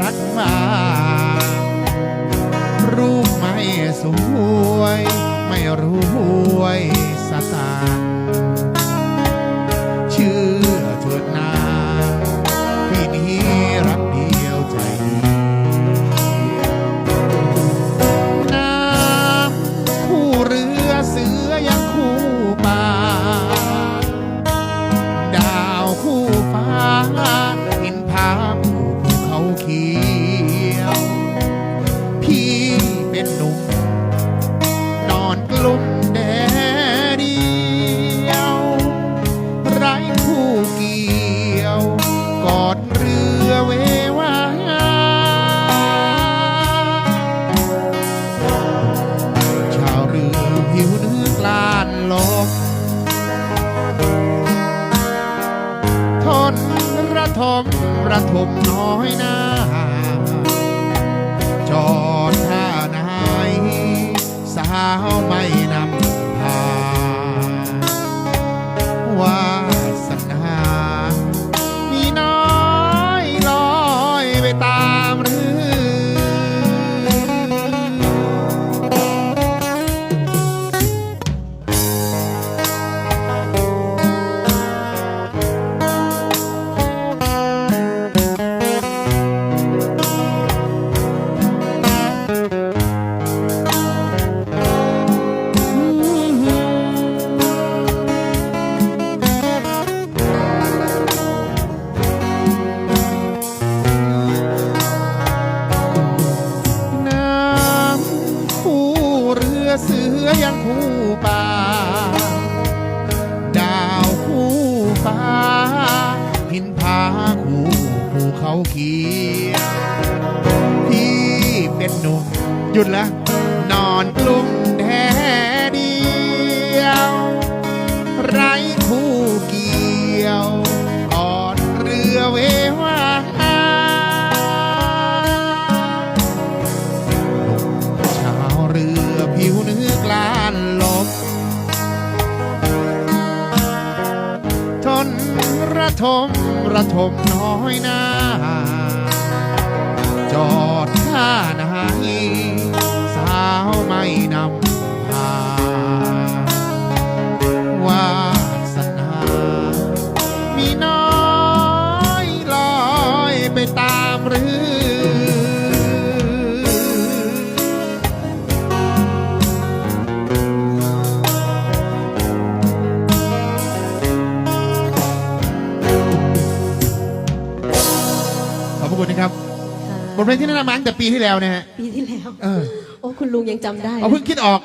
รักมา รูปไม่สวย ไม่รวยสตาเชื่อเถิดนาพี่นี้รักเดียวใจน้ำคู่เรือเสือยังคู่ป่าดาวคู่ฟ้า ประทมน้อยนาจอดท่าไหนสาวไม่ือยังคู่ป่า ดาวคู่ฟ้า หินผาคู่ภูเขาเขียวพี่เป็นหนุ่มหยุดแล้วนอนกลุ้ม ระทมระทมน้อยหนาจอดท่าไหนสาวไม่นำ ขอบพระคุณนะครับค่ะบทเพลงที่แนะนำมาตั้งแต่ปีที่แล้วนะฮะปีที่แล้ว เออ โอ้ คุณลุงยังจำได้เอาเพิ่งคิดออก